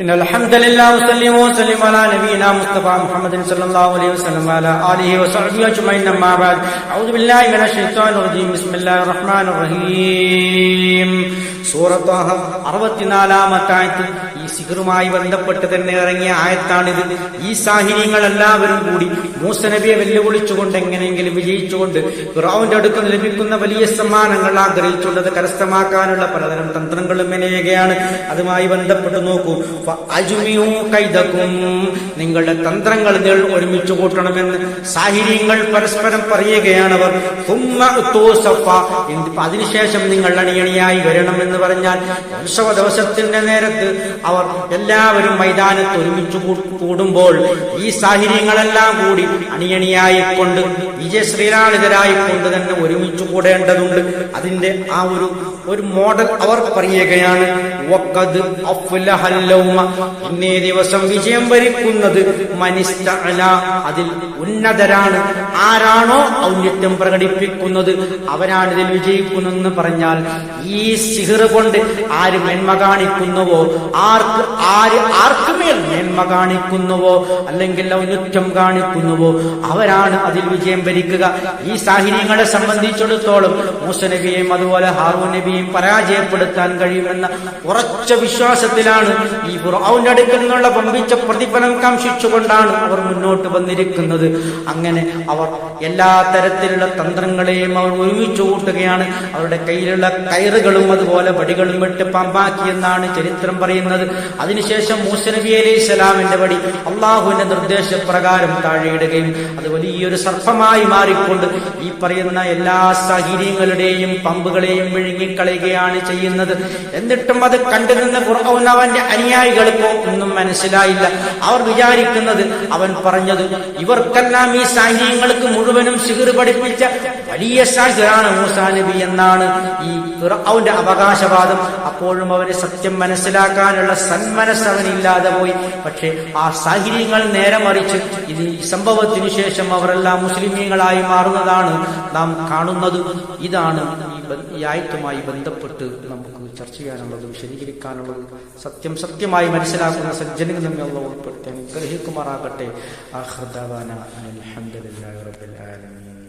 إن الحمد لله وسلم وسلم على نبينا مصطفى محمد صلى الله عليه وسلم وعلى آله وصحبه أجمعين أما بعد. أعوذ بالله من الشيطان الرجيم. بسم الله الرحمن الرحيم. സൂറത്ത് അറുപത്തിനാലാമത്തായത്ത് ഈ സിഹറുമായി ബന്ധപ്പെട്ട് തന്നെ ഇറങ്ങിയ ആയത്താണിത്. ഈ സാഹചര്യങ്ങൾ എല്ലാവരും കൂടി മൂസനബിയെ വെല്ലുവിളിച്ചുകൊണ്ട് എങ്ങനെയെങ്കിലും വിജയിച്ചുകൊണ്ട് ഫിറോവിന്റെ അടുത്ത് ലഭിക്കുന്ന വലിയ സമ്മാനങ്ങൾ ആഗ്രഹിച്ചുള്ളത് കരസ്ഥമാക്കാനുള്ള പലതരം തന്ത്രങ്ങളും മെനയുകയാണ് അതുമായി ബന്ധപ്പെട്ട് നോക്കൂ. കൈതക്കും നിങ്ങളുടെ തന്ത്രങ്ങൾ നിങ്ങൾ ഒരുമിച്ച് കൂട്ടണമെന്ന് സാഹചര്യങ്ങൾ പരസ്പരം പറയുകയാണ്. എന്ത് അതിനുശേഷം നിങ്ങൾ അണിയണിയായി വരണമെന്ന് പറഞ്ഞാൽ ഉത്സവ ദിവസത്തിന്റെ നേരത്ത് അവർ എല്ലാവരും മൈതാനത്ത് ഒരുമിച്ച് കൂടുമ്പോൾ ഈ സാഹചര്യങ്ങളെല്ലാം കൂടി അണിയണിയായി കൊണ്ട് വിജയശ്രീലാളിതരായി കൊണ്ട് തന്നെ ഒരുമിച്ച് കൂടേണ്ടതുണ്ട്. അതിന്റെ ആ ഒരു ഒരു മോഡൽ അവർ പറയുകയാണ്. ഇന്നേ ദിവസം വിജയം വരിക്കുന്നത് മനുഷ്യ അതിൽ ഉന്നതരാണ്. ആരാണോ ഔന്നത്യം പ്രകടിപ്പിക്കുന്നത് അവരാണ് ഇതിൽ വിജയിക്കുന്നതെന്ന് പറഞ്ഞാൽ ഈ സിഹിർ കൊണ്ട് ആര് മേന്മ കാണിക്കുന്നുവോ? ആർക്ക് ആര് ആർക്കുമേൽ മേന്മ കാണിക്കുന്നുവോ? അല്ലെങ്കിൽ ഔന്നത്യം കാണിക്കുന്നുവോ? അവരാണ് അതിൽ വിജയം ഭരിക്കുക ഈ സാഹചര്യങ്ങളെ സംബന്ധിച്ചിടത്തോളം മൂസ നബിയെയും അതുപോലെ ഹാറൂൻ നബിയെയും പരാജയപ്പെടുത്താൻ കഴിയുമെന്ന ഉറച്ച വിശ്വാസത്തിലാണ് ഈ ഫിർഔന്റെ അടുക്കൽ നിന്നുള്ള പമ്പിച്ച പ്രതിഫലം കാംക്ഷിച്ചുകൊണ്ടാണ് അവർ മുന്നോട്ട് വന്നിരിക്കുന്നത്. അങ്ങനെ അവർ എല്ലാ തരത്തിലുള്ള തന്ത്രങ്ങളെയും അവർ ഒരുമിച്ച് കൂട്ടുകയാണ്. അവരുടെ കയ്യിലുള്ള കയറുകളും അതുപോലെ വടികളും വിട്ട് പമ്പാക്കിയെന്നാണ് ചരിത്രം പറയുന്നത്. അതിനുശേഷം മൂസ നബി അലൈഹി സ്വലാമിന്റെ വടി അള്ളാഹുവിന്റെ നിർദ്ദേശപ്രകാരം താഴെയിടുകയും അത് വലിയൊരു സർപ്പമായി മാറിക്കൊണ്ട് ഈ പറയുന്ന എല്ലാ സാഹചര്യങ്ങളുടെയും പമ്പുകളെയും വിഴുങ്ങിക്കളയുകയാണ് ചെയ്യുന്നത്. എന്നിട്ടും അത് കണ്ടുനിന്ന ഖുർആൻ അവന്റെ അനുയായികൾക്ക് ഒന്നും മനസ്സിലായില്ല. അവർ വിചാരിക്കുന്നത് അവൻ പറഞ്ഞത് ഇവർക്കെല്ലാം ഈ സാഹചര്യങ്ങൾക്ക് മുഴുവനും സിഹിർ പഠിപ്പിച്ച വലിയ സാഹിറാണ് മൂസാ നബി എന്നാണ് ഈ അവന്റെ അവകാശവാദം. അപ്പോഴും അവർ സത്യം മനസ്സിലാക്കാനുള്ള സന്മനസ് അവനില്ലാതെ പോയി. പക്ഷേ ആ സാഹചര്യങ്ങൾ നേരെ മറിച്ച് ഇത് സംഭവത്തിനു ശേഷം അവരെല്ലാം മുസ്ലിമീങ്ങളായി മാറുന്നതാണ് നാം കാണുന്നത്. ഇതാണ് ഈ ആയത്തുമായി ബന്ധപ്പെട്ട് നമുക്ക് ചർച്ച ചെയ്യാനുള്ളത് വിശദീകരിക്കാനുള്ളത്. സത്യം സത്യമായി മനസ്സിലാക്കുന്ന സജ്ജനങ്ങൾ നമ്മെ അള്ള ഉൾപ്പെടുത്തി. അനുഗ്രഹിക്കുമാറാകട്ടെ. റബ്ബിൽ ആലമീൻ.